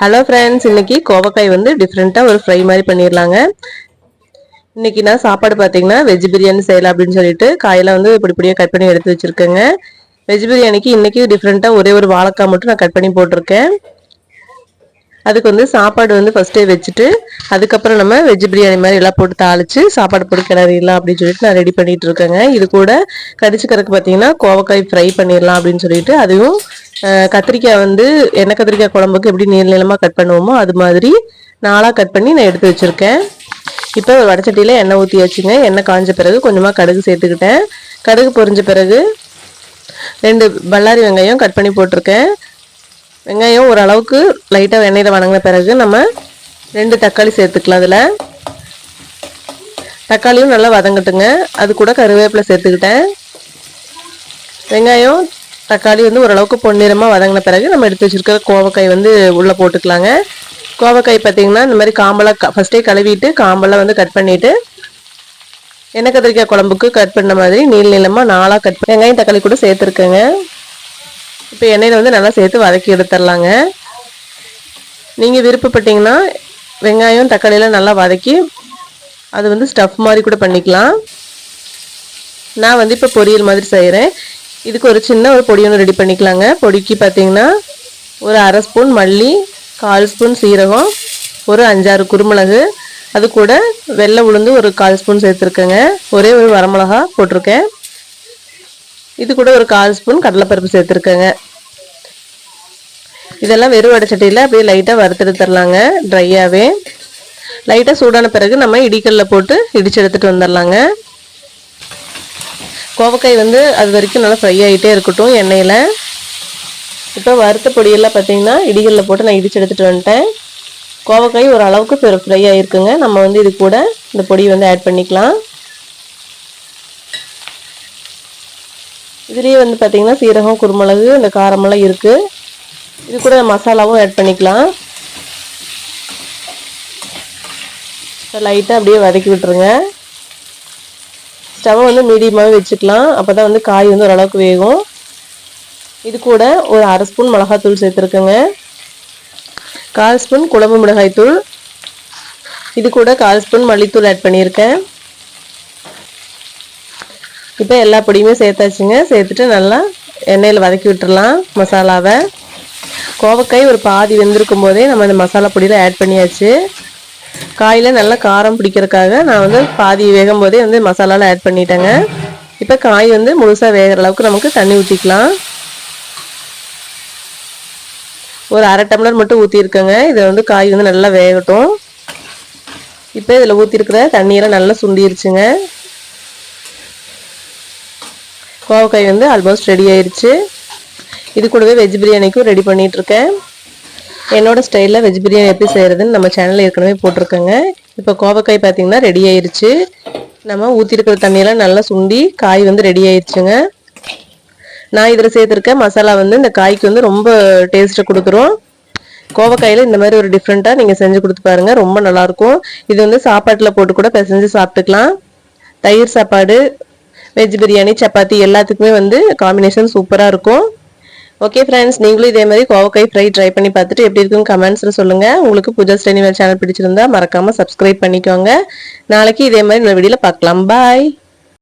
Hello friends இன்னைக்கு கோவக்காய் வந்து டிஃப்ரெண்ட்டாக ஒரு ஃப்ரை மாதிரி பண்ணிடலாங்க இன்னைக்கு நான் சாப்பாடு பார்த்தீங்கன்னா வெஜ் பிரியாணி செய்யலாம் அப்படின்னு சொல்லிட்டு காயெல்லாம் வந்து இப்படி இப்படியே கட் பண்ணி எடுத்து வச்சுருக்கேங்க. வெஜ் பிரியாணிக்கு இன்றைக்கி டிஃப்ரெண்ட்டாக ஒரே ஒரு வாழைக்காய் மட்டும் நான் கட் பண்ணி போட்டிருக்கேன். அதுக்கு வந்து சாப்பாடு வந்து ஃபஸ்ட்டே வச்சுட்டு அதுக்கப்புறம் நம்ம வெஜ் பிரியாணி மாதிரி எல்லாம் போட்டு தாளித்து சாப்பாடு போட்டு கிளறிடலாம் அப்படின்னு சொல்லிட்டு நான் ரெடி பண்ணிட்டு இருக்கேங்க. இது கூட கடிச்சுக்கிறதுக்கு பார்த்தீங்கன்னா கோவக்காய் ஃப்ரை பண்ணிடலாம் அப்படின்னு சொல்லிட்டு அதுவும் கத்திரிக்காய் வந்து எண்ணெய் கத்திரிக்காய் குழம்புக்கு எப்படி நீள நீளமாக கட் பண்ணுவோமோ அது மாதிரி நாளாக கட் பண்ணி நான் எடுத்து வச்சுருக்கேன். இப்போ ஒரு வடச்சட்டியில் எண்ணெய் ஊற்றி வச்சுங்க எண்ணெய் காஞ்ச பிறகு கொஞ்சமாக கடுகு சேர்த்துக்கிட்டேன். கடுகு பொரிஞ்ச பிறகு ரெண்டு பல்லாரி வெங்காயம் கட் பண்ணி போட்டிருக்கேன். வெங்காயம் ஓரளவுக்கு லைட்டாக எண்ணெயில் வணங்கின பிறகு நம்ம ரெண்டு தக்காளி சேர்த்துக்கலாம் அதில். தக்காளியும் நல்லா வதங்கட்டுங்க. அது கூட கருவேப்பிலை சேர்த்துக்கிட்டேன். வெங்காயம் தக்காளி வந்து ஓரளவுக்கு பொன்னிறமாக வதங்கின பிறகு நம்ம எடுத்து வச்சுருக்கிற கோவக்காய் வந்து உள்ளே போட்டுக்கலாங்க. கோவக்காய் பார்த்தீங்கன்னா இந்த மாதிரி காம்பெல்லாம் க ஃபஸ்ட்டே கழுவிட்டு காம்பெல்லாம் வந்து கட் பண்ணிவிட்டு எண்ணெய் கத்திரிக்காய் குழம்புக்கு கட் பண்ண மாதிரி நீள் நீளமாக நாளாக கட் வெங்காயம் தக்காளி கூட சேர்த்துருக்கேங்க. இப்போ எண்ணெயில் வந்து நல்லா சேர்த்து வதக்கி எடுத்துடலாங்க. நீங்கள் விருப்பப்பட்டீங்கன்னா வெங்காயம் தக்காளியெல்லாம் நல்லா வதக்கி அது வந்து ஸ்டஃப் மாதிரி கூட பண்ணிக்கலாம். நான் வந்து இப்போ பொரியல் மாதிரி செய்கிறேன் இதுக்கு ஒரு சின்ன ஒரு பொடி ஒன்று ரெடி பண்ணிக்கலாங்க. பொடிக்கு பார்த்தீங்கன்னா ஒரு அரை ஸ்பூன் மல்லி கால் ஸ்பூன் சீரகம் ஒரு அஞ்சாறு குருமிளகு அது கூட வெள்ளை உளுந்து ஒரு கால் ஸ்பூன் சேர்த்துருக்கேங்க. ஒரே ஒரு வரமிளகா போட்டிருக்கேன். இது கூட ஒரு கால் ஸ்பூன் கடலைப்பருப்பு சேர்த்துருக்கேங்க. இதெல்லாம் வெறும் வடைச்சட்டியில் அப்படியே லைட்டாக வறுத்தெடுத்துடலாங்க ட்ரையாகவே லைட்டாக சூடான பிறகு நம்ம இடிக்கல்ல போட்டு இடிச்சு எடுத்துகிட்டு வந்துடலாங்க. கோவக்காய் வந்து அது வரைக்கும் நல்லா ஃப்ரை ஆகிட்டே இருக்கட்டும் எண்ணெயில். இப்போ வறுத்த பொடியெல்லாம் பார்த்தீங்கன்னா இடிகளில் போட்டு நான் இடிச்சு எடுத்துகிட்டு வந்துட்டேன். கோவக்காய் ஒரு அளவுக்கு ஃப்ரை ஆகிருக்குங்க நம்ம வந்து இது கூட இந்த பொடியை வந்து ஆட் பண்ணிக்கலாம். இதுலேயே வந்து பார்த்திங்கன்னா சீரகம் குருமிளகு இந்த காரமெல்லாம் இருக்குது இது கூட மசாலாவும் ஆட் பண்ணிக்கலாம். லைட்டாக அப்படியே வதக்கி விட்டுருங்க. ஸ்டவ் வந்து மீடியமாகவே வச்சுக்கலாம். அப்போ தான் வந்து காய் வந்து ஓரளவுக்கு வேகும். இது கூட ஒரு அரை ஸ்பூன் மிளகாத்தூள் சேர்த்துருக்கேங்க. கால் ஸ்பூன் குழம்பு மிளகாய்த்தூள். இது கூட கால் ஸ்பூன் மல்லித்தூள் ஆட் பண்ணியிருக்கேன். இப்போ எல்லா பொடியுமே சேர்த்தாச்சுங்க. சேர்த்துட்டு நல்லா எண்ணெயில் வதக்கி விட்டுடலாம் மசாலாவை. கோவக்காய் ஒரு பாதி வெந்திருக்கும் போதே நம்ம அந்த மசாலா பொடியில் ஆட் பண்ணியாச்சு. காயில் நல்லா காரம் பிடிக்கிறதுக்காக நான் வந்து பாதி வேகும் போதே வந்து மசாலாவில் ஆட் பண்ணிட்டேங்க. இப்போ காய் வந்து முழுசாக வேகிற அளவுக்கு நமக்கு தண்ணி ஊற்றிக்கலாம் ஒரு அரை டம்ளர் மட்டும் ஊற்றிருக்கேங்க இதை வந்து காய் வந்து நல்லா வேகட்டும். இப்போ இதில் ஊற்றிருக்கிற தண்ணியெல்லாம் நல்லா சுண்டிருச்சுங்க. கோவக்காய் வந்து ஆல்மோஸ்ட் ரெடி ஆயிருச்சு. இது கூடவே வெஜ் பிரியாணிக்கும் ரெடி பண்ணிட்டு இருக்கேன் என்னோட ஸ்டைலில் வெஜ் பிரியாணி எப்படி செய்கிறதுன்னு நம்ம சேனலில் ஏற்கனவே போட்டிருக்கேங்க. இப்போ கோவக்காய் பார்த்தீங்கன்னா ரெடி ஆயிடுச்சு நம்ம ஊற்றிருக்கிற தண்ணியெல்லாம் நல்லா சுண்டி காய் வந்து ரெடி ஆயிடுச்சுங்க நான் இதில் சேர்த்துருக்க மசாலா வந்து இந்த காய்க்கு வந்து ரொம்ப டேஸ்ட்டை கொடுத்துரும். கோவக்காயில் இந்த மாதிரி ஒரு டிஃப்ரெண்ட்டாக நீங்கள் செஞ்சு கொடுத்து பாருங்கள் ரொம்ப நல்லாயிருக்கும் இது வந்து சாப்பாட்டில் போட்டு கூட பிசைஞ்சு சாப்பிட்டுக்கலாம். தயிர் சாப்பாடு வெஜ் பிரியாணி சப்பாத்தி எல்லாத்துக்குமே வந்து காம்பினேஷன் சூப்பராக இருக்கும். ஓகே ஃப்ரெண்ட்ஸ் நீங்களும் இதே மாதிரி கோவக்காய் ஃப்ரை ட்ரை பண்ணி பார்த்துட்டு எப்படி இருக்குன்னு கமெண்ட்ஸில் சொல்லுங்கள் உங்களுக்கு பூஜா ஸ்டெனிவல் சேனல் பிடிச்சிருந்தா மறக்காமல் சப்ஸ்கிரைப் பண்ணிக்கோங்க. நாளைக்கு இதே மாதிரி இந்த வீடியோவில் பார்க்கலாம். பாய்